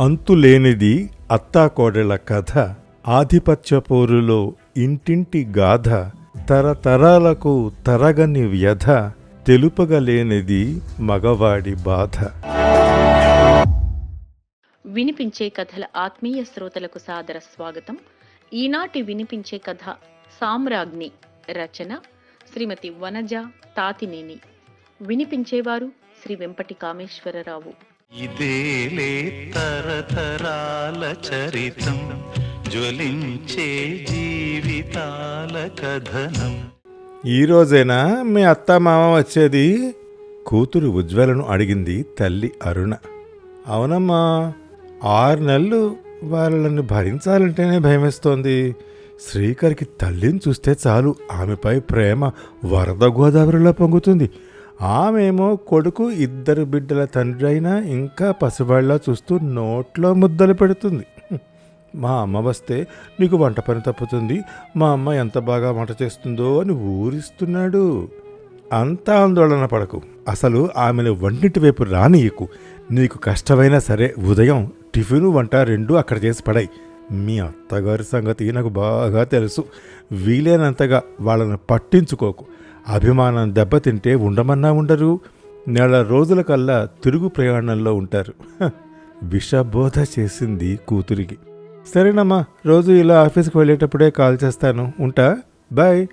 అంతులేనిది అత్తాకోడెల కథ. ఆధిపత్య పోరులో ఇంటింటి గాథ. తరతరాలకు తరగని వ్యధ. తెలుపగలేనిది మగవాడి బాధ. వినిపించే కథల ఆత్మీయ శ్రోతలకు సాదర స్వాగతం. ఈనాటి వినిపించే కథ సామ్రాజ్ఞి రచన శ్రీమతి వనజ తాతినేని. వినిపించేవారు శ్రీ వెంపటి కామేశ్వరరావు. ఇదేలే తరతరాల చరితం జ్వలించే జీవితాల కథనం. ఈ రోజేనా మీ అత్త మామ వచ్చేది కూతురు ఉజ్వలను అడిగింది తల్లి అరుణ. అవునమ్మా ఆరు నెలలు వాళ్ళని భరించాలంటేనే భయమేస్తోంది. శ్రీకర్కి తల్లిని చూస్తే చాలు ఆమెపై ప్రేమ వరద గోదావరిలో పొంగుతుంది. ఆమెమో కొడుకు ఇద్దరు బిడ్డల తండ్రి అయినా ఇంకా పసివాళ్ళ చూస్తూ నోట్లో ముద్దలు పెడుతుంది. మా అమ్మ వస్తే నీకు వంట పని తప్పుతుంది. మా అమ్మ ఎంత బాగా వంట చేస్తుందో అని ఊరిస్తున్నాడు. అంత ఆందోళన పడకు. అసలు ఆమెను వంటింటి వైపు రానియకు నీకు కష్టమైనా సరే ఉదయం టిఫిను వంట రెండు అక్కడ చేసి పడాయి. మీ అత్తగారి సంగతి నాకు బాగా తెలుసు. వీలైనంతగా వాళ్ళను పట్టించుకోకు. అభిమానం దెబ్బతింటే ఉండమన్నా ఉండరు. నెల రోజుల కల్లా తిరుగు ప్రయాణంలో ఉంటారు. విషబోధ చేసింది కూతురికి. సరేనమ్మా రోజు ఇలా ఆఫీస్కి వెళ్ళేటప్పుడే కాల్ చేస్తాను. ఉంటా? బాయ్.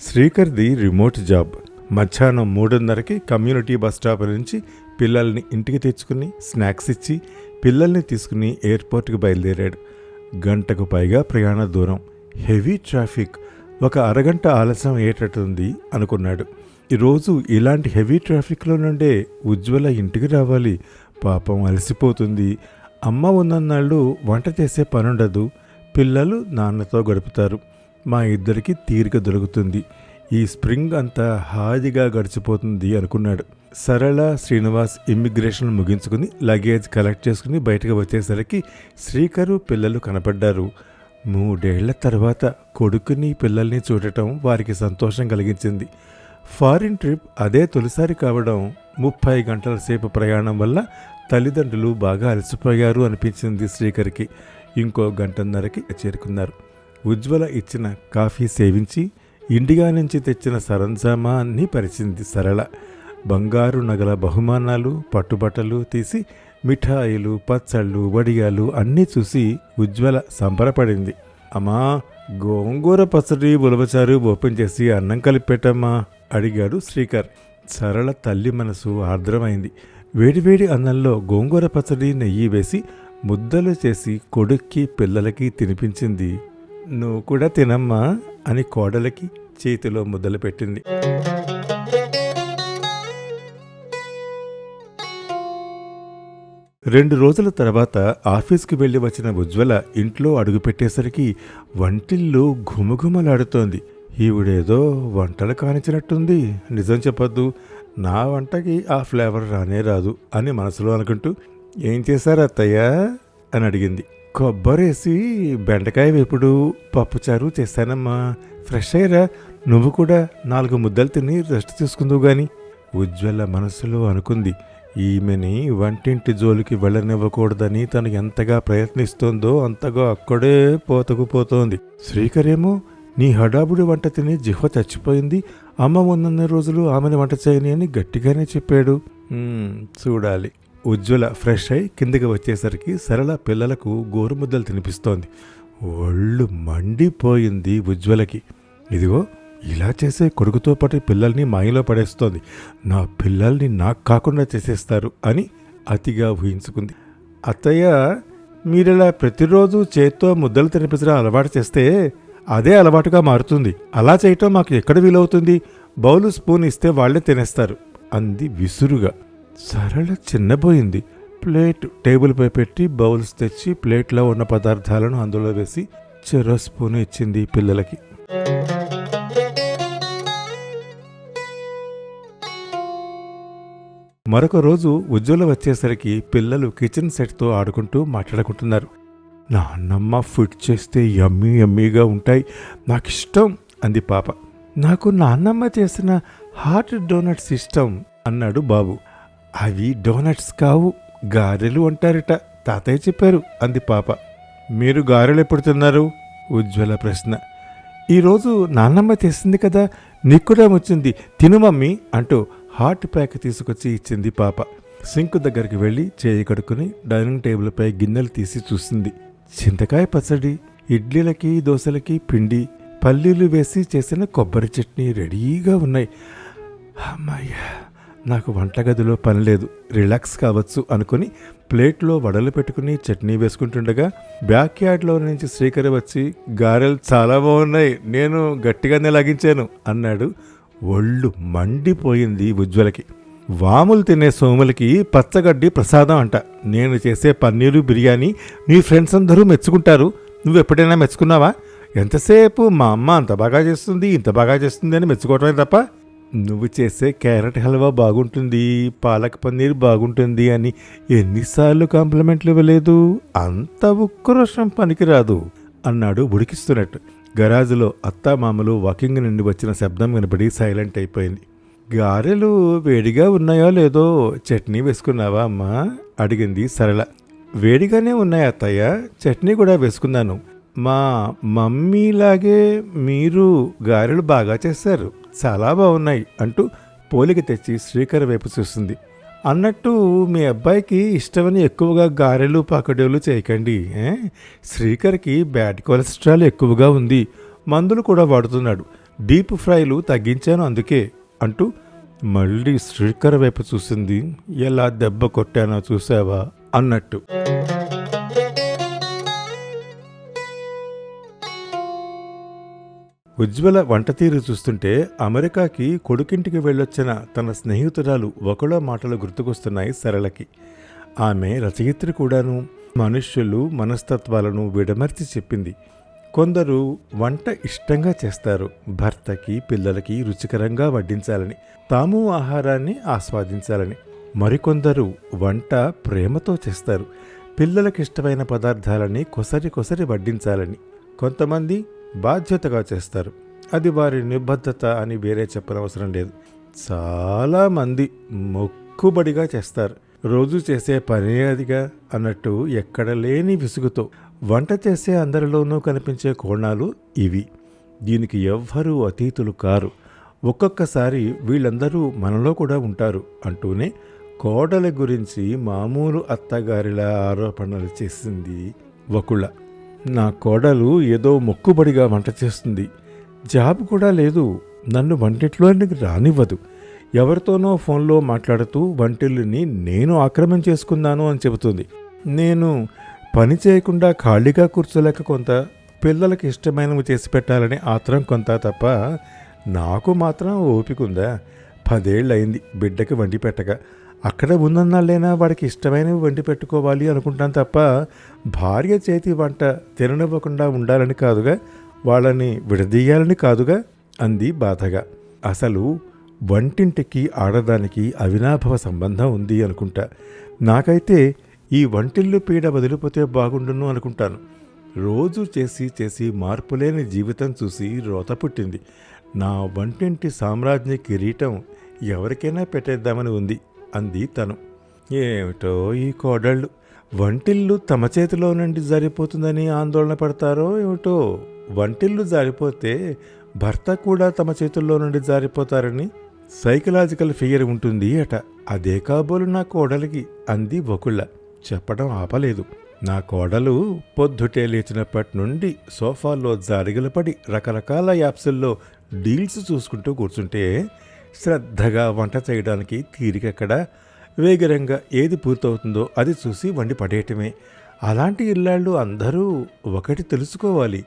శ్రీకర్ది రిమోట్ జాబ్. మధ్యాహ్నం మూడున్నరకి కమ్యూనిటీ బస్ స్టాప్ నుంచి పిల్లల్ని ఇంటికి తెచ్చుకుని స్నాక్స్ ఇచ్చి పిల్లల్ని తీసుకుని ఎయిర్పోర్ట్కి బయలుదేరాడు. గంటకు పైగా ప్రయాణ దూరం. Heavy traffic. ఒక అరగంట ఆలస్యం అయ్యేటట్టుంది అనుకున్నాడు. ఈరోజు ఇలాంటి హెవీ ట్రాఫిక్లో నుండే ఉజ్వల ఇంటికి రావాలి. పాపం అలసిపోతుంది. అమ్మ ఉన్నన్నాళ్ళు వంట చేసే పనుండదు. పిల్లలు నాన్నతో గడుపుతారు. మా ఇద్దరికి తీరిక దొరుకుతుంది. ఈ స్ప్రింగ్ అంతా హాయిగా గడిచిపోతుంది అనుకున్నాడు. సరళ శ్రీనివాస్ ఇమ్మిగ్రేషన్ ముగించుకుని లగేజ్ కలెక్ట్ చేసుకుని బయటకు వచ్చేసరికి శ్రీకరు పిల్లలు కనపడ్డారు. మూడేళ్ళ తర్వాత కొడుకుని పిల్లల్ని చూడటం వారికి సంతోషం కలిగించింది. ఫారిన్ ట్రిప్ అదే తొలిసారి కావడం ముప్పై గంటల సేపు ప్రయాణం వల్ల తల్లిదండ్రులు బాగా అలసిపోయారు అనిపించింది శ్రీకర్కి. ఇంకో గంటన్నరకి చేరుకున్నారు. ఉజ్వల ఇచ్చిన కాఫీ సేవించి ఇండియా నుంచి తెచ్చిన సరంజామాన్ని పరిచింది సరళ. బంగారు నగల బహుమానాలు పట్టుబట్టలు తీసి మిఠాయిలు పచ్చళ్ళు వడియాలు అన్నీ చూసి ఉజ్వల సంబరపడింది అమ్మా గోంగూర పచ్చడి ఉలవచారు ఓపెన్ చేసి అన్నం కలిపెట్టమ్మా అడిగాడు శ్రీకర్. సరళ తల్లి మనసు ఆర్ద్రమైంది. వేడివేడి అన్నంలో గోంగూర పచ్చడి నెయ్యి వేసి ముద్దలు చేసి కొడుక్కి పిల్లలకి తినిపించింది. నువ్వు కూడా తినమ్మా అని కోడలకి చేతిలో ముద్దలు పెట్టింది. రెండు రోజుల తర్వాత ఆఫీస్కి వెళ్ళి వచ్చిన ఉజ్వల ఇంట్లో అడుగుపెట్టేసరికి వంటిల్లు ఘుమఘుమలాడుతోంది. ఈవిడేదో వంటలు కానిచ్చినట్టుంది. నిజం చెప్పొద్దు. నా వంటకి ఆ ఫ్లేవర్ రానే రాదు అని మనసులో అనుకుంటూ ఏం చేశారు అత్తయ్య? అని అడిగింది. కొబ్బరేసి బెండకాయ వేపుడు పప్పుచారు చేశానమ్మా. ఫ్రెష్ అయ్యరా? నువ్వు కూడా నాలుగు ముద్దలు తిని రెస్ట్ తీసుకుందువు గాని. ఉజ్వల మనసులో అనుకుంది ఈమెని వంటింటి జోలికి వెళ్ళనివ్వకూడదని తను ఎంతగా ప్రయత్నిస్తోందో అంతగా అక్కడే పోతకుపోతోంది. శ్రీకరేమో నీ హడాబుడి వంట తిని జిహ్వ చచ్చిపోయింది. అమ్మ ఉన్నన్ని రోజులు ఆమెని వంట చేయని అని గట్టిగానే చెప్పాడు. చూడాలి. ఉజ్వల ఫ్రెష్ అయి కిందకి వచ్చేసరికి సరళ పిల్లలకు గోరుముద్దలు తినిపిస్తోంది. ఒళ్ళు మండిపోయింది ఉజ్వలకి. ఇదిగో ఇలా చేసే కొడుకుతో పాటు పిల్లల్ని మాయలో పడేస్తోంది. నా పిల్లల్ని నాకు కాకుండా చేసేస్తారు అని అతిగా ఊహించుకుంది. అత్తయ్య మీరిలా ప్రతిరోజు చేత్తో ముద్దలు తినిపించడం అలవాటు చేస్తే అదే అలవాటుగా మారుతుంది. అలా చేయటం మాకు ఎక్కడ వీలవుతుంది? బౌలు స్పూన్ ఇస్తే వాళ్ళే తినేస్తారు అంది విసురుగా. సరళ చిన్నపోయింది ప్లేట్ టేబుల్పై పెట్టి బౌల్స్ తెచ్చి ప్లేట్లో ఉన్న పదార్థాలను అందులో వేసి చెరో స్పూన్ ఇచ్చింది పిల్లలకి. మరొక రోజు ఉజ్వల వచ్చేసరికి పిల్లలు కిచెన్ సెట్తో ఆడుకుంటూ మాట్లాడుకుంటున్నారు. నాన్నమ్మ ఫుడ్ చేస్తే యమ్మీ యమ్మీగా ఉంటాయి. నాకిష్టం అంది పాప. నాకు నాన్నమ్మ చేసిన హాట్ డోనట్స్ ఇష్టం అన్నాడు బాబు. అవి డోనట్స్ కావు గారెలు అంటారట. తాతయ్య చెప్పారు అంది పాప. మీరు గారెలు ఎప్పుడు తిన్నారు? ఉజ్వల ప్రశ్న. ఈరోజు నాన్నమ్మ చేసింది కదా నీకు కూడా వచ్చింది. తిను మమ్మీ అంటూ హాట్ ప్యాక్ తీసుకొచ్చి ఇచ్చింది పాప. సింక్ దగ్గరికి వెళ్ళి చేయి కడుక్కుని డైనింగ్ టేబుల్పై గిన్నెలు తీసి చూసింది. చింతకాయ పచ్చడి ఇడ్లీలకి దోశలకి పిండి పల్లీలు వేసి చేసిన కొబ్బరి చట్నీ రెడీగా ఉన్నాయి. అమ్మయ్యా నాకు వంటగదిలో పని లేదు. రిలాక్స్ కావచ్చు అనుకుని ప్లేట్లో వడలు పెట్టుకుని చట్నీ వేసుకుంటుండగా బ్యాక్ యార్డ్లో నుంచి శ్రీకర్ వచ్చి గారెలు చాలా బాగున్నాయి. నేను గట్టిగానే లాగించాను అన్నాడు ఒళ్ళు మండిపోయింది ఉజ్వలకి. వాములు తినే సోములకి పచ్చగడ్డి ప్రసాదం అంట. నేను చేసే పన్నీరు బిర్యానీ నీ ఫ్రెండ్స్ అందరూ మెచ్చుకుంటారు. నువ్వు ఎప్పుడైనా మెచ్చుకున్నావా? ఎంతసేపు మా అమ్మ అంత బాగా చేస్తుంది ఇంత బాగా చేస్తుంది అని మెచ్చుకోవటమే తప్ప. నువ్వు చేసే క్యారెట్ హల్వా బాగుంటుంది పాలక్ పన్నీర్ బాగుంటుంది అని ఎన్నిసార్లు కాంప్లిమెంట్లు ఇవ్వలేదు. అంత ఉక్రోషం పనికిరాదు అన్నాడు ఉడికిస్తున్నట్టు. గరాజులో అత్తామామలు వాకింగ్ నుండి వచ్చిన శబ్దం వినపడి సైలెంట్ అయిపోయింది. గారెలు వేడిగా ఉన్నాయో లేదో చట్నీ వేసుకున్నావా అమ్మా? అడిగింది సరళ. వేడిగానే ఉన్నాయి అత్తయ్య చట్నీ కూడా వేసుకున్నాను. మా మమ్మీలాగే మీరు గారెలు బాగా చేశారు చాలా బాగున్నాయి అంటూ పోలిక తెచ్చి శ్రీకర్ వైపు చూస్తుంది అన్నట్టు మీ అబ్బాయికి ఇష్టమని ఎక్కువగా గారెలు పాకడేలు చేయకండి శ్రీకర్కి బ్యాడ్ కొలెస్ట్రాల్ ఎక్కువగా ఉంది. మందులు కూడా వాడుతున్నాడు. డీప్ ఫ్రైలు తగ్గించాను అందుకే అంటూ మళ్ళీ శ్రీకర్ వైపు చూసింది. ఎలా దెబ్బ కొట్టానో చూసావా? అన్నట్టు. ఉజ్వల వంట తీరు చూస్తుంటే అమెరికాకి కొడుకింటికి వెళ్ళొచ్చిన తన స్నేహితురాలు ఒకళ్ళ మాటలు గుర్తుకొస్తున్నాయి సరళకి. ఆమె రచయిత్రి కూడాను మనుష్యులు మనస్తత్వాలను విడమర్చి చెప్పింది. కొందరు వంట ఇష్టంగా చేస్తారు. భర్తకి పిల్లలకి రుచికరంగా వడ్డించాలని తాము ఆహారాన్ని ఆస్వాదించాలని. మరికొందరు వంట ప్రేమతో చేస్తారు. పిల్లలకు ఇష్టమైన పదార్థాలని కొసరి కొసరి వడ్డించాలని. కొంతమంది బాధ్యతగా చేస్తారు. అది వారి నిబద్ధత అని వేరే చెప్పనవసరం లేదు. చాలామంది మొక్కుబడిగా చేస్తారు. రోజు చేసే పనే అదిగా అన్నట్టు ఎక్కడ లేని విసుగుతో వంట చేసే అందరిలోనూ కనిపించే కోణాలు ఇవి. దీనికి ఎవ్వరూ అతీతులు కారు. ఒక్కొక్కసారి వీళ్ళందరూ మనలో కూడా ఉంటారు అంటూనే కోడల గురించి మామూలు అత్తగారిలా ఆరోపణలు చేసింది వకుళ నా కోడలు ఏదో మొక్కుబడిగా వంట చేస్తుంది. జాబ్ కూడా లేదు. నన్ను వంటింట్లోనికి రానివ్వదు. ఎవరితోనో ఫోన్లో మాట్లాడుతూ వంటిల్లుని నేను ఆక్రమణ చేసుకున్నాను అని చెబుతుంది. నేను పని చేయకుండా ఖాళీగా కూర్చోలేక కొంత పిల్లలకి ఇష్టమైనవి చేసి పెట్టాలని ఆత్రం కొంత తప్ప నాకు మాత్రం ఓపిక ఉందా పదేళ్ళయింది బిడ్డకి వండి పెట్టగా అక్కడ ఉన్నన్నాళ్ళైనా వాడికి ఇష్టమైనవి వండి పెట్టుకోవాలి అనుకుంటాను తప్ప భార్య చేతి వంట తిననివ్వకుండా ఉండాలని కాదుగా వాళ్ళని విడదీయాలని కాదుగా అంది బాధగా. అసలు వంటింటికి ఆడదానికి అవినాభవ సంబంధం ఉంది అనుకుంటా. నాకైతే ఈ వంటిల్లు పీడ వదిలిపోతే బాగుండును అనుకుంటాను. రోజు చేసి చేసి మార్పులేని జీవితం చూసి రోత పుట్టింది. నా వంటింటి సామ్రాజ్య కిరీటం ఎవరికైనా పెట్టేద్దామని ఉంది. అంది తను. ఏమిటో ఈ కోడళ్ళు? వంటిల్లు తమ చేతిలో నుండి జారిపోతుందని ఆందోళన పడతారో ఏమిటో? వంటిల్లు జారిపోతే భర్త కూడా తమ చేతుల్లో నుండి జారిపోతారని సైకలాజికల్ ఫియర్ ఉంటుంది అట. అదే కాబోలు నా కోడలికి అంది వకుళ్ళ. చెప్పడం ఆపలేదు. నా కోడలు పొద్దుటే లేచినప్పటి నుండి సోఫాలో జారిగలు పడి రకరకాల యాప్సుల్లో డీల్స్ చూసుకుంటూ కూర్చుంటే శ్రద్ధగా వంట చేయడానికి తీరికెక్కడ? వేగరంగా ఏది పూర్తవుతుందో అది చూసి వండి పడేయటమే. అలాంటి ఇల్లాళ్ళు అందరూ ఒకటి తెలుసుకోవాలి.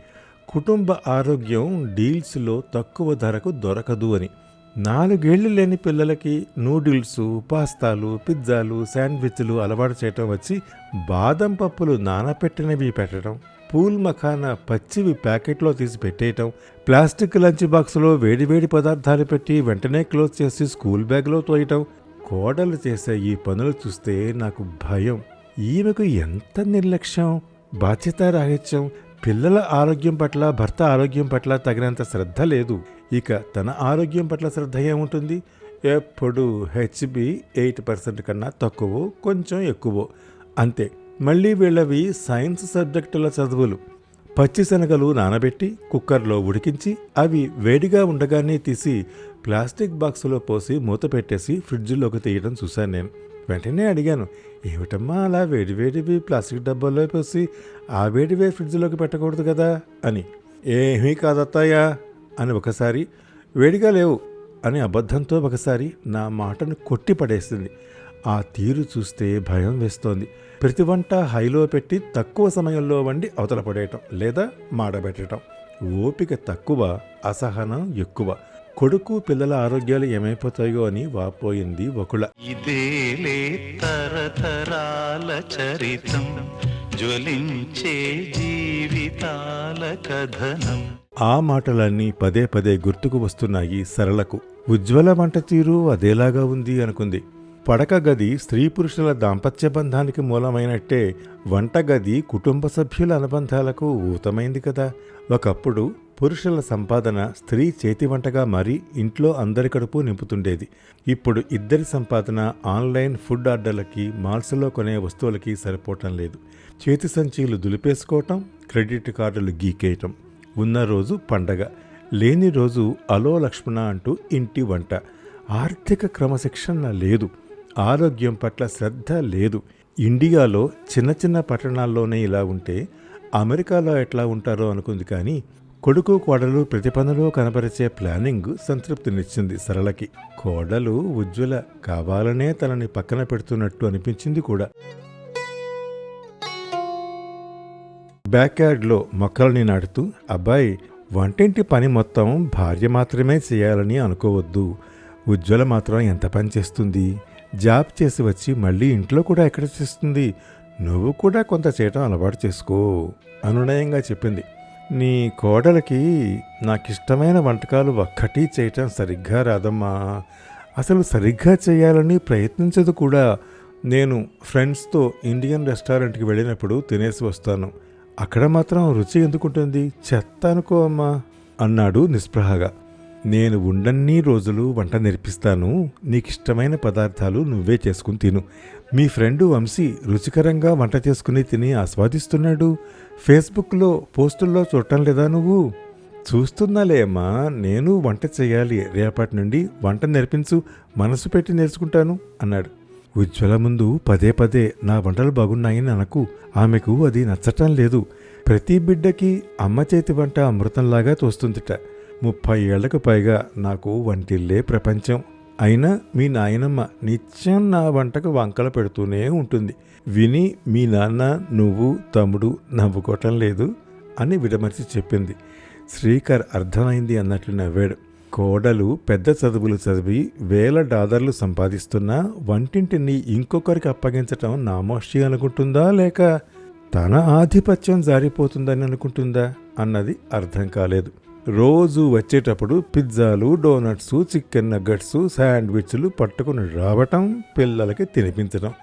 కుటుంబ ఆరోగ్యం డీల్స్లో తక్కువ ధరకు దొరకదు అని. నాలుగేళ్ళు లేని పిల్లలకి నూడిల్స్ పాస్తాలు పిజ్జాలు శాండ్విచ్లు అలవాటు చేయటం వచ్చి బాదం పప్పులు నానపెట్టినవి పెట్టడం పూల్ మఖానా పచ్చివి ప్యాకెట్లో తీసి పెట్టేయటం ప్లాస్టిక్ లంచ్ బాక్స్లో వేడివేడి పదార్థాలు పెట్టి వెంటనే క్లోజ్ చేసి స్కూల్ బ్యాగ్లో తోయటం కోడలు చేసే ఈ పనులు చూస్తే నాకు భయం. ఈమెకు ఎంత నిర్లక్ష్యం బాధ్యత రాహిత్యం పిల్లల ఆరోగ్యం పట్ల భర్త ఆరోగ్యం పట్ల తగినంత శ్రద్ధ లేదు. ఇక తన ఆరోగ్యం పట్ల శ్రద్ధ ఏముంటుంది? ఎప్పుడు హెచ్బి ఎయిట్ పర్సెంట్ కన్నా తక్కువ కొంచెం ఎక్కువ. అంతే. మళ్ళీ వీళ్ళవి సైన్స్ సబ్జెక్టుల చదువులు. పచ్చి శనగలు నానబెట్టి కుక్కర్లో ఉడికించి అవి వేడిగా ఉండగానే తీసి ప్లాస్టిక్ బాక్సులో పోసి మూత పెట్టేసి ఫ్రిడ్జ్లోకి తీయడం చూశాను నేను. వెంటనే అడిగాను ఏమిటమ్మా అలా వేడివేడివి ప్లాస్టిక్ డబ్బాలో పోసి ఆ వేడివే ఫ్రిడ్జ్లోకి పెట్టకూడదు కదా? అని. ఏమీ కాదత్తాయా అని ఒకసారి వేడిగా లేవు అని అబద్ధంతో ఒకసారి నా మాటను కొట్టి పడేసింది. ఆ తీరు చూస్తే భయం వేస్తోంది. ప్రతి వంట హైలో పెట్టి తక్కువ సమయంలో వండి అవతల పడేయటం లేదా మాడబెట్టడం. ఓపిక తక్కువ అసహనం ఎక్కువ. కొడుకు పిల్లల ఆరోగ్యాలు ఏమైపోతాయో అని వాపోయింది ఒకళ ఇదేలే తరతరాల చరితం జ్వలించే జీవితాల కథనం. ఆ మాటలన్నీ పదే పదే గుర్తుకు వస్తున్నాయి సరళకు. ఉజ్వల వంట తీరు అదేలాగా ఉంది అనుకుంది. పడక గది స్త్రీ పురుషుల దాంపత్య బంధానికి మూలమైనట్టే వంటగది కుటుంబ సభ్యుల అనుబంధాలకు ఊతమైంది కదా. ఒకప్పుడు పురుషుల సంపాదన స్త్రీ చేతి వంటగా మారి ఇంట్లో అందరి కడుపు నింపుతుండేది. ఇప్పుడు ఇద్దరి సంపాదన ఆన్లైన్ ఫుడ్ ఆర్డర్లకి మాల్స్లో కొనే వస్తువులకి సరిపోవటం లేదు. చేతి సంచీలు దులిపేసుకోవటం క్రెడిట్ కార్డులు గీకేయటం. ఉన్న రోజు పండగ. లేని రోజు అలో లక్ష్మణ అంటూ ఇంటి వంట. ఆర్థిక క్రమశిక్షణ లేదు. ఆరోగ్యం పట్ల శ్రద్ధ లేదు. ఇండియాలో చిన్న చిన్న పట్టణాల్లోనే ఇలా ఉంటే అమెరికాలో ఎట్లా ఉంటారో అనుకుంది కానీ కొడుకు కోడలు ప్రతిపనలో కనపరిచే ప్లానింగ్ సంతృప్తినిచ్చింది సరళకి. కోడలు ఉజ్వల కావాలనే తనని పక్కన పెడుతున్నట్టు అనిపించింది కూడా. బ్యాక్యార్డ్లో మొక్కలని నాటుతూ అబ్బాయి వంటింటి పని మొత్తం భార్య మాత్రమే చేయాలని అనుకోవద్దు. ఉజ్వల మాత్రం ఎంత పని చేస్తుంది? జాబ్ చేసి వచ్చి మళ్ళీ ఇంట్లో కూడా ఎక్కడ చేస్తుంది? నువ్వు కూడా కొంత చేయటం అలవాటు చేసుకో అనునయంగా చెప్పింది. నీ కోడలికి నాకిష్టమైన వంటకాలు ఒక్కటి చేయటం సరిగ్గా రాదమ్మా. అసలు సరిగ్గా చేయాలని ప్రయత్నించదు కూడా. నేను ఫ్రెండ్స్తో ఇండియన్ రెస్టారెంట్కి వెళ్ళినప్పుడు తినేసి వస్తాను. అక్కడ మాత్రం రుచి ఎందుకుంటుంది? చెత్త అనుకో అమ్మా అన్నాడు నిస్పృహగా. నేను ఉండన్ని రోజులు వంట నేర్పిస్తాను నీకు ఇష్టమైన పదార్థాలు నువ్వే చేసుకుని తిను. మీ ఫ్రెండు వంశీ రుచికరంగా వంట చేసుకుని తిని ఆస్వాదిస్తున్నాడు. ఫేస్బుక్లో పోస్టుల్లో చూడటం లేదా నువ్వు? చూస్తున్నాలే అమ్మా నేను వంట చేయాలి రేపటి నుండి వంట నేర్పించు మనసు పెట్టి నేర్చుకుంటాను అన్నాడు. ఉజ్వల ముందు పదే పదే నా వంటలు బాగున్నాయని అనకు ఆమెకు అది నచ్చటం లేదు. ప్రతి బిడ్డకి అమ్మ చేతి వంట అమృతంలాగా తోస్తుందిట. ముప్పై ఏళ్ళకు పైగా నాకు వంటిల్లే ప్రపంచం. అయినా మీ నాయనమ్మ నిత్యం నా వంటకు వంకలు పెడుతూనే ఉంటుంది. విని మీ నాన్న నువ్వు తమ్ముడు నవ్వుకోవటం లేదు అని విడమర్చి చెప్పింది. శ్రీకర్ అర్థమైంది అన్నట్లు నవ్వాడు. కోడలు పెద్ద చదువులు చదివి వేల డాలర్లు సంపాదిస్తున్నా వంటింటిని ఇంకొకరికి అప్పగించటం నామోషి అనుకుంటుందా లేక తన ఆధిపత్యం జారిపోతుందని అనుకుంటుందా అన్నది అర్థం కాలేదు. రోజు వచ్చేటప్పుడు పిజ్జాలు డోనట్స్ చికెన్ నగ్గట్స్ శాండ్విచ్లు పట్టుకుని రావటం పిల్లలకి తినిపించడం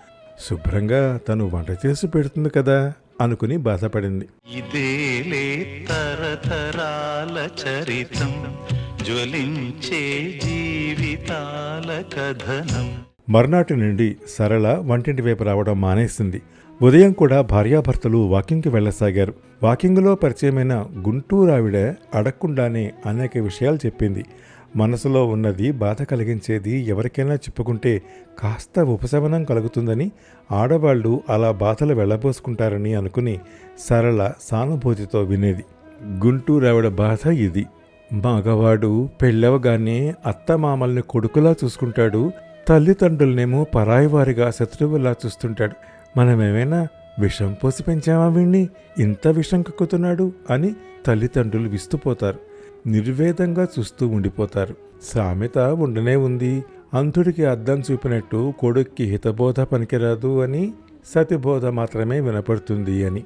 శుభ్రంగా తను వంట చేసి పెడుతుంది కదా అనుకుని బాధపడింది. ఇదేలే తరతరాల చరితం జ్వలించే జీవితాల కథనం. మర్నాటి నుండి సరళ వంటింటి వైపు రావడం మానేసింది. ఉదయం కూడా భార్యాభర్తలు వాకింగ్కి వెళ్ళసాగారు. వాకింగ్లో పరిచయమైన గుంటూరు ఆవిడ అడగకుండానే అనేక విషయాలు చెప్పింది. మనసులో ఉన్నది బాధ కలిగించేది ఎవరికైనా చెప్పుకుంటే కాస్త ఉపశమనం కలుగుతుందని ఆడవాళ్ళు అలా బాధలు వెళ్ళబోసుకుంటారని అనుకుని సరళ సానుభూతితో వినేది. గుంటూరు ఆవిడ బాధ ఇది. మగవాడు పెళ్ళవగానే అత్తమామల్ని కొడుకులా చూసుకుంటాడు తల్లిదండ్రులనేమో పరాయివారిగా శత్రువులా చూస్తుంటాడు. మనమేమైనా విషం పోసి పెంచామా వీణ్ణి? ఇంత విషం కక్కుతున్నాడు అని తల్లిదండ్రులు విస్తుపోతారు నిర్వేదంగా చూస్తూ ఉండిపోతారు. సామెత ఉండనే ఉంది. అంధుడికి అద్దం చూపినట్టు కొడుక్కి హితబోధ పనికిరాదు అని సతిబోధ మాత్రమే వినపడుతుంది అని.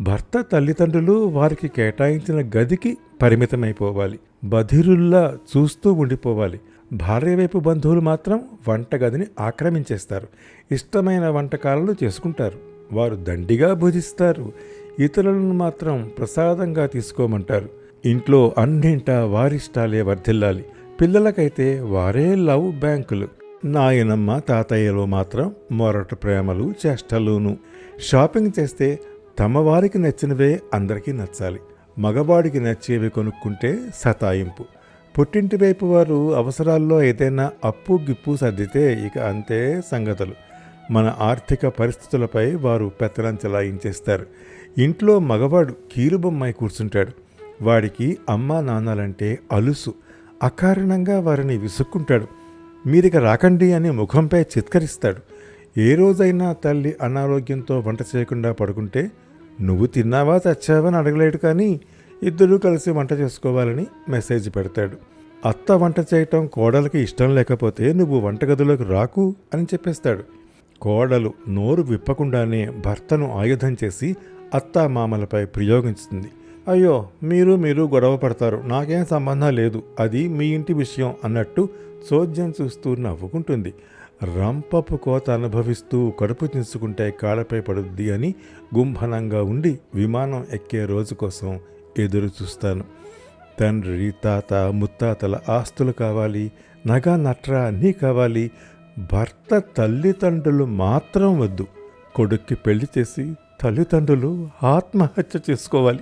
భర్త తల్లిదండ్రులు వారికి కేటాయించిన గదికి పరిమితమైపోవాలి. బధిరుల్లా చూస్తూ ఉండిపోవాలి. భార్య వైపు బంధువులు మాత్రం వంటగదిని ఆక్రమించేస్తారు. ఇష్టమైన వంటకాలను చేసుకుంటారు. వారు దండిగా భుజిస్తారు. ఇతరులను మాత్రం ప్రసాదంగా తీసుకోమంటారు. ఇంట్లో అన్నింటా వారిష్టాలే వర్ధిల్లాలి. పిల్లలకైతే వారే లవ్ బ్యాంకులు. నాయనమ్మ తాతయ్యలో మాత్రం మొరట ప్రేమలు చేష్టలును. షాపింగ్ చేస్తే తమ వారికి నచ్చినవే అందరికీ నచ్చాలి. మగవాడికి నచ్చేవి కొనుక్కుంటే సతాయింపు. పుట్టింటి వైపు వారు అవసరాల్లో ఏదైనా అప్పు గిప్పు సర్దితే ఇక అంతే సంగతులు. మన ఆర్థిక పరిస్థితులపై వారు పెత్తనం చెలాయించేస్తారు. ఇంట్లో మగవాడు కీలుబొమ్మై కూర్చుంటాడు. వాడికి అమ్మా నాన్నలంటే అలుసు. అకారణంగా వారిని విసుక్కుంటాడు. మీరిక రాకండి అని ముఖంపై చిత్కరిస్తాడు. ఏ రోజైనా తల్లి అనారోగ్యంతో వంట చేయకుండా పడుకుంటే నువ్వు తిన్నావా తెచ్చావని అని అడగలేడు కానీ ఇద్దరూ కలిసి వంట చేసుకోవాలని మెసేజ్ పెడతాడు. అత్త వంట చేయటం కోడలికి ఇష్టం లేకపోతే నువ్వు వంటగదిలోకి రాకు అని చెప్పేస్తాడు. కోడలు నోరు విప్పకుండానే భర్తను ఆయుధం చేసి అత్త మామలపై ప్రయోగించుతుంది. అయ్యో మీరు మీరు గొడవ పడతారు. నాకేం సంబంధం లేదు. అది మీ ఇంటి విషయం అన్నట్టు చోద్యం చూస్తూ నవ్వుకుంటుంది. రంపపు కోత అనుభవిస్తూ కడుపు చించుకుంటే కాళ్ళపై పడుద్ది అని గుంభనంగా ఉండి విమానం ఎక్కే రోజు కోసం ఎదురు చూస్తాను. తండ్రి తాత ముత్తాతల ఆస్తులు కావాలి నగ నట్ర అన్నీ కావాలి. భర్త తల్లిదండ్రులు మాత్రం వద్దు. కొడుక్కి పెళ్ళి చేసి తల్లిదండ్రులు ఆత్మహత్య చేసుకోవాలి.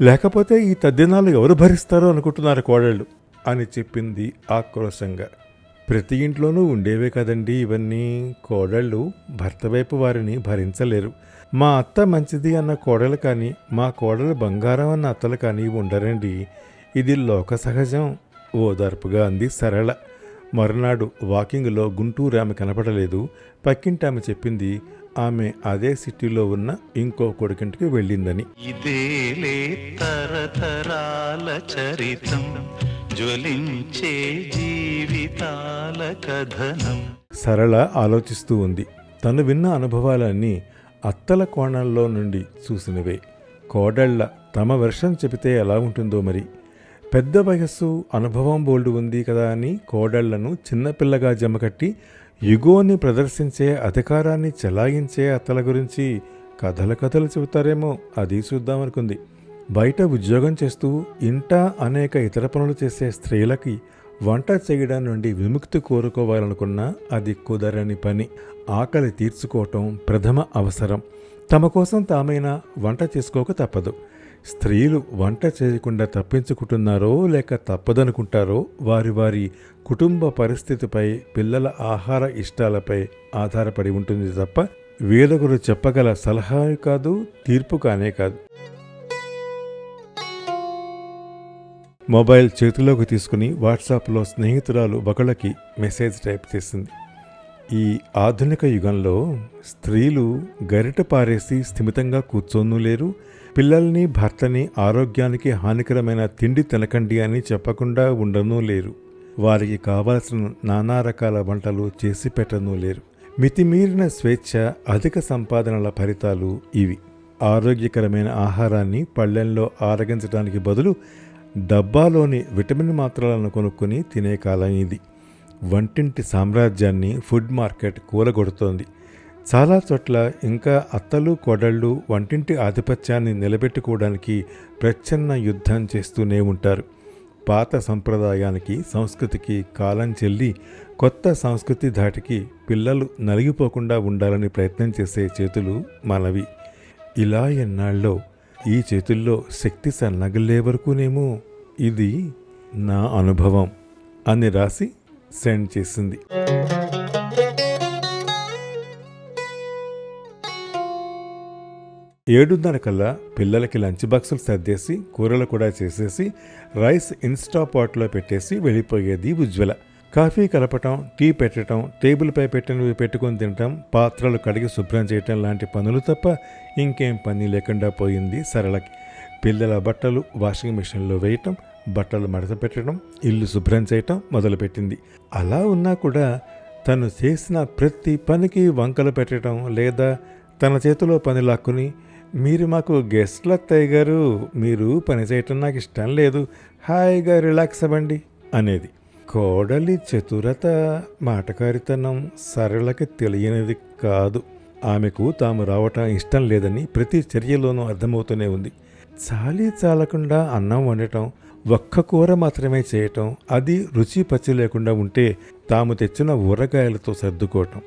లేకపోతే ఈ తద్దినాలు ఎవరు భరిస్తారో అనుకుంటున్నారు కోడళ్ళు అని చెప్పింది ఆక్రోశంగా ప్రతి ఇంట్లోనూ ఉండేవే కదండి ఇవన్నీ. కోడళ్ళు భర్త వైపు వారిని భరించలేరు. మా అత్త మంచిది అన్న కోడలు కానీ మా కోడలు బంగారం అన్న అత్తలు కానీ ఉండరండి. ఇది లోక సహజం. ఓదార్పుగా అంది సరళ. మరునాడు వాకింగ్లో గుంటూరు ఆమె కనపడలేదు. పక్కింటి ఆమె చెప్పింది ఆమె అదే సిటీలో ఉన్న ఇంకో కొడుకింటికి వెళ్ళిందని. ఇదేలే తరతరాల చరితం జ్వలించే జీవితాల కథనం. సరళ ఆలోచిస్తూ ఉంది. తను విన్న అనుభవాలన్నీ అత్తల కోణంలో నుండి చూసినవే. కోడళ్ళ తమ వర్షం చెబితే ఎలా ఉంటుందో మరి. పెద్ద వయస్సు అనుభవం బోల్డు ఉంది కదా అని కోడళ్ళను చిన్నపిల్లగా జమకట్టి యుగోని ప్రదర్శించే అధికారాన్ని చెలాయించే అత్తల గురించి కథల కథలు చెబుతారేమో అది చూద్దామనుకుంది. బయట ఉద్యోగం చేస్తూ ఇంట అనేక ఇతర పనులు చేసే స్త్రీలకి వంట చేయడం నుండి విముక్తి కోరుకోవాలనుకున్నా అది కుదరని పని. ఆకలి తీర్చుకోవటం ప్రథమ అవసరం. తమ కోసం తామైనా వంట చేసుకోక తప్పదు. స్త్రీలు వంట చేయకుండా తప్పించుకుంటున్నారో లేక తప్పదనుకుంటారో వారి వారి కుటుంబ పరిస్థితిపై పిల్లల ఆహార ఇష్టాలపై ఆధారపడి ఉంటుంది తప్ప వేరొకరు చెప్పగల సలహా కాదు తీర్పు కానే కాదు. మొబైల్ చేతిలోకి తీసుకుని వాట్సాప్లో స్నేహితురాలు ఒకళ్ళకి మెసేజ్ టైప్ చేసింది. ఈ ఆధునిక యుగంలో స్త్రీలు గరిట పారేసి స్థిమితంగా కూర్చోను లేరు. పిల్లల్ని భర్తని ఆరోగ్యానికి హానికరమైన తిండి తినకండి అని చెప్పకుండా ఉండనూ లేరు. వారికి కావలసిన నానా రకాల వంటలు చేసి పెట్టనూ లేరు. మితిమీరిన స్వేచ్ఛ అధిక సంపాదనల ఫలితాలు ఇవి. ఆరోగ్యకరమైన ఆహారాన్ని పళ్ళెంలో ఆరగించడానికి బదులు డబ్బాలోని విటమిన్ మాత్రలను కొనుక్కొని తినే కాలం ఇది. వంటింటి సామ్రాజ్యాన్ని ఫుడ్ మార్కెట్ కూలగొడుతోంది. చాలా చోట్ల ఇంకా అత్తలు కొడళ్ళు వంటింటి ఆధిపత్యాన్ని నిలబెట్టుకోవడానికి ప్రచ్ఛన్న యుద్ధం చేస్తూనే ఉంటారు. పాత సంప్రదాయానికి సంస్కృతికి కాలం చెల్లి కొత్త సంస్కృతి ధాటికి పిల్లలు నలిగిపోకుండా ఉండాలని ప్రయత్నం చేసే చేతులు మనవి. ఇలా ఎన్నాళ్ళో ఈ చేతుల్లో శక్తి సన్నగలే వరకునేమో ఇది నా అనుభవం అని రాసి సెండ్ చేసింది. ఏడున్నర కల్లా పిల్లలకి లంచ్ బాక్సులు సర్దేసి కూరలు కూడా చేసేసి రైస్ ఇన్స్టా పాట్లో పెట్టేసి వెళ్ళిపోయేది ఉజ్వల. కాఫీ కలపటం టీ పెట్టడం టేబుల్పై పెట్టినవి పెట్టుకొని తినటం పాత్రలు కడిగి శుభ్రం చేయటం లాంటి పనులు తప్ప ఇంకేం పని లేకుండా పోయింది సరళకి. పిల్లల బట్టలు వాషింగ్ మిషన్లో వేయటం బట్టలు మడత పెట్టడం ఇల్లు శుభ్రం చేయటం మొదలుపెట్టింది. అలా ఉన్నా కూడా తను చేసిన ప్రతి పనికి వంకలు పెట్టడం లేదా తన చేతిలో పని లాక్కుని మీరు మాకు గెస్ట్లు అత్తయ్య గారు మీరు పని చేయటం నాకు ఇష్టం లేదు హాయిగా రిలాక్స్ అవ్వండి అనేది. కోడలి చతురత మాటకారితనం సరళకి తెలియనిది కాదు. ఆమెకు తాము రావటం ఇష్టం లేదని ప్రతి చర్యలోనూ అర్థమవుతూనే ఉంది. చాలీ చాలకుండా అన్నం వండటం ఒక్క కూర మాత్రమే చేయటం అది రుచి పచ్చి లేకుండా ఉంటే తాము తెచ్చిన ఊరగాయలతో సర్దుకోవటం.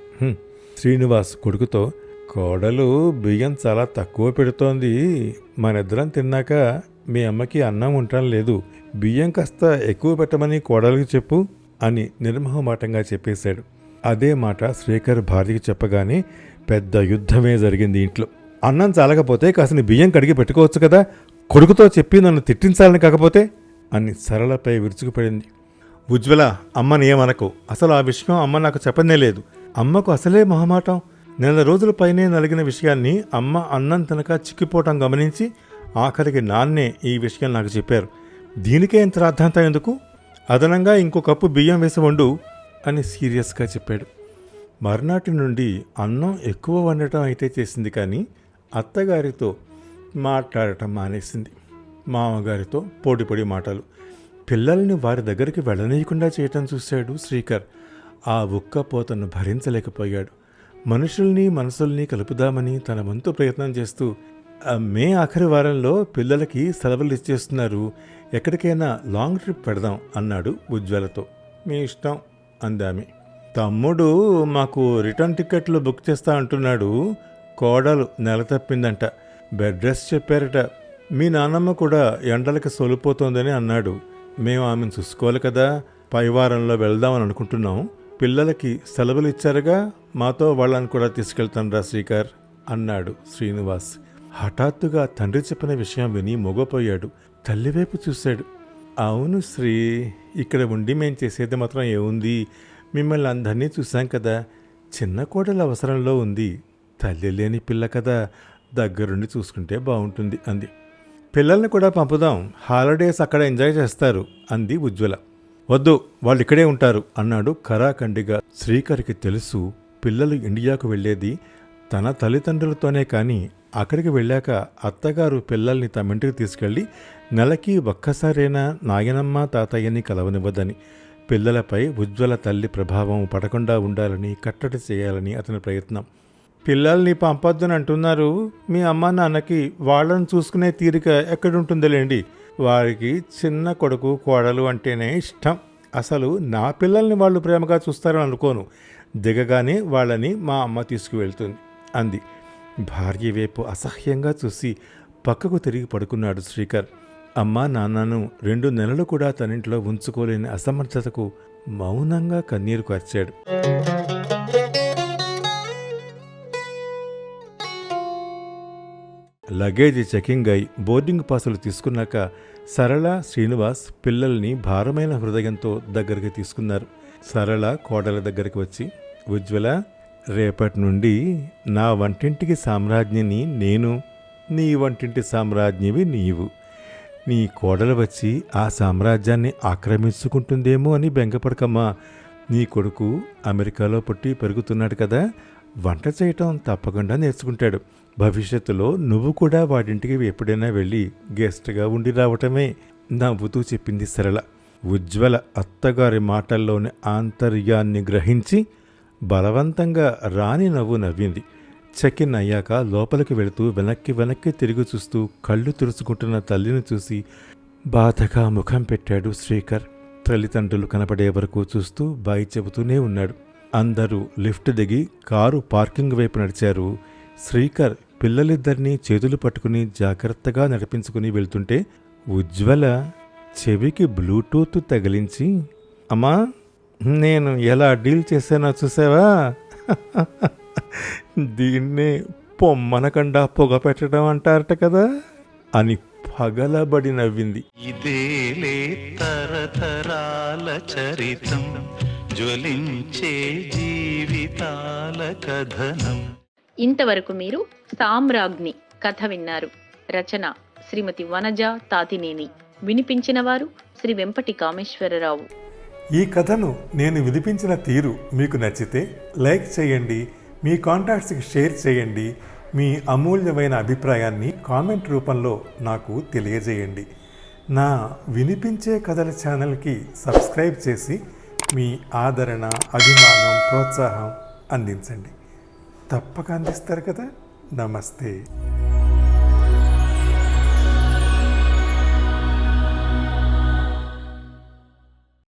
శ్రీనివాస్ కొడుకుతో కోడలు బియ్యం చాలా తక్కువ పెడుతోంది. మనిద్దరం తిన్నాక మీ అమ్మకి అన్నం ఉండటం లేదు. బియ్యం కాస్త ఎక్కువ పెట్టమని కోడలికి చెప్పు అని నిర్మహమాటంగా చెప్పేశాడు. అదే మాట శ్రీకర్ భార్యకి చెప్పగానే పెద్ద యుద్ధమే జరిగింది ఇంట్లో. అన్నం చాలకపోతే కాసిన బియ్యం కడిగి పెట్టుకోవచ్చు కదా? కొడుకుతో చెప్పి నన్ను తిట్టించాలని కాకపోతే అని సరళపై విరుచుకుపడింది. ఉజ్వల అమ్మని ఏమనకు అసలు ఆ విషయం అమ్మ నాకు చెప్పనే లేదు. అమ్మకు అసలే మొహమాటం. నెల రోజుల పైనే నలిగిన విషయాన్ని అమ్మ అన్నం తినక చిక్కిపోవటం గమనించి ఆఖరికి నాన్నే ఈ విషయం నాకు చెప్పారు. దీనికే ఇంత రాద్ధాంతం ఎందుకు? అదనంగా ఇంకో కప్పు బియ్యం వేసి వండు అని సీరియస్గా చెప్పాడు. మర్నాటి నుండి అన్నం ఎక్కువ వండటం అయితే చేసింది కానీ అత్తగారితో మాట్లాడటం మానేసింది. మామగారితో పోటీపడి మాటలు. పిల్లల్ని వారి దగ్గరికి వెళ్ళనీయకుండా చేయటం చూశాడు శ్రీకర్. ఆ ఉక్కపోతను భరించలేకపోయాడు. మనుషుల్ని మనసుల్ని కలుపుదామని తన వంతు ప్రయత్నం చేస్తూ మే ఆఖరి వారంలో పిల్లలకి సెలవులు ఇచ్చేస్తున్నారు. ఎక్కడికైనా లాంగ్ ట్రిప్ పెడదాం అన్నాడు ఉజ్వలతో. మీ ఇష్టం అందామి. తమ్ముడు మాకు రిటర్న్ టికెట్లు బుక్ చేస్తా అంటున్నాడు. కోడలు నెల తప్పిందంట. బెడ్ రెస్ట్ చెప్పారట మీ నాన్నమ్మ కూడా ఎండలకి సొలిపోతోందని అన్నాడు. మేము ఆమెను చూసుకోవాలి కదా పై వారంలో వెళ్దామని అనుకుంటున్నాం. పిల్లలకి సెలవులు ఇచ్చారుగా మాతో వాళ్ళని కూడా తీసుకెళ్తాను రా శ్రీకర్ అన్నాడు శ్రీనివాస్. హఠాత్తుగా తండ్రి చెప్పిన విషయం విని మొగపోయాడు. తల్లివైపు చూశాడు. అవును శ్రీ ఇక్కడ ఉండి మేం చేసేది మాత్రం ఏముంది? మిమ్మల్ని అందరినీ చూశాం కదా. చిన్న కోడల అవసరంలో ఉంది. తల్లి లేని పిల్ల కదా. దగ్గరుండి చూసుకుంటే బాగుంటుంది అంది. పిల్లల్ని కూడా పంపుదాం. హాలిడేస్ అక్కడ ఎంజాయ్ చేస్తారు అంది ఉజ్వల. వద్దు వాళ్ళు ఇక్కడే ఉంటారు అన్నాడు కరాఖండిగా. శ్రీకర్కి తెలుసు పిల్లలు ఇండియాకు వెళ్ళేది తన తల్లిదండ్రులతోనే కానీ అక్కడికి వెళ్ళాక అత్తగారు పిల్లల్ని తమ ఇంటికి తీసుకెళ్ళి నెలకి ఒక్కసారైనా నాయనమ్మ తాతయ్యని కలవనివ్వదని. పిల్లలపై ఉజ్వల తల్లి ప్రభావం పడకుండా ఉండాలని కట్టడి చేయాలని అతని ప్రయత్నం. పిల్లల్ని పంపొద్దని అంటున్నారు. మీ అమ్మ నాన్నకి వాళ్ళని చూసుకునే తీరిక ఎక్కడుంటుందిలేండి? వారికి చిన్న కొడుకు కోడలు అంటేనే ఇష్టం. అసలు నా పిల్లల్ని వాళ్ళు ప్రేమగా చూస్తారని అనుకోను. దిగగానే వాళ్ళని మా అమ్మ తీసుకువెళ్తుంది అంది. భార్య వైపు అసహ్యంగా చూసి పక్కకు తిరిగి పడుకున్నాడు శ్రీకర్. అమ్మా నాన్నను రెండు నెలలు కూడా తనింట్లో ఉంచుకోలేని అసమర్థతకు మౌనంగా కన్నీరు కార్చాడు. లగేజీ చెకింగ్ అయి బోర్డింగ్ పాసులు తీసుకున్నాక సరళ శ్రీనివాస్ పిల్లల్ని భారమైన హృదయంతో దగ్గరికి తీసుకున్నారు. సరళ కోడల దగ్గరికి వచ్చి ఉజ్వల రేపటి నుండి నా వంటింటికి సామ్రాజ్ఞిని నేను. నీ వంటింటి సామ్రాజ్ఞివి నీవు. నీ కోడలు వచ్చి ఆ సామ్రాజ్యాన్ని ఆక్రమించుకుంటుందేమో అని బెంగపడకమ్మా. నీ కొడుకు అమెరికాలో పుట్టి పెరుగుతున్నాడు కదా. వంట చేయటం తప్పకుండా నేర్చుకుంటాడు. భవిష్యత్తులో నువ్వు కూడా వాడింటికి ఎప్పుడైనా వెళ్ళి గెస్ట్గా ఉండి రావటమే నవ్వుతూ చెప్పింది సరళ. ఉజ్వల అత్తగారి మాటల్లోని ఆంతర్యాన్ని గ్రహించి బలవంతంగా రాని నవ్వు నవ్వింది. చెక్-ఇన్ అయ్యాక లోపలికి వెళుతూ వెనక్కి వెనక్కి తిరిగి చూస్తూ కళ్ళు తుడుచుకుంటున్న తల్లిని చూసి బాధగా ముఖం పెట్టాడు శ్రీకర్. తల్లిదండ్రులు కనపడే వరకు చూస్తూ బాయ్ చెబుతూనే ఉన్నాడు. అందరూ లిఫ్ట్ దిగి కారు పార్కింగ్ వైపు నడిచారు. శ్రీకర్ పిల్లలిద్దరినీ చేతులు పట్టుకుని జాగ్రత్తగా నడిపించుకుని వెళ్తుంటే ఉజ్వల చెవికి బ్లూటూత్ తగిలించి అమ్మా నేను ఎలా డీల్ చేశానో చూసావా? దీన్నే పొమ్మనకుండా పొగ పెట్టడం అంటారట కదా అని పగలబడి నవ్వింది. ఇదేలే తరతరాల చరితం జ్వలించే జీవితాల కథనం. ఇంతవరకు మీరు సామ్రాజ్ఞి కథ విన్నారు. రచన శ్రీమతి వనజ తాతినేని. వినిపించిన వారు శ్రీ వెంపటి కామేశ్వరరావు ఈ కథను నేను వినిపించిన తీరు మీకు నచ్చితే లైక్ చేయండి మీ కాంటాక్ట్స్కి షేర్ చేయండి మీ అమూల్యమైన అభిప్రాయాన్ని కామెంట్ రూపంలో నాకు తెలియజేయండి. నా వినిపించే కథల ఛానల్కి సబ్స్క్రైబ్ చేసి మీ ఆదరణ అభిమానం ప్రోత్సాహం అందించండి. తప్పక అందిస్తారు కదా. నమస్తే.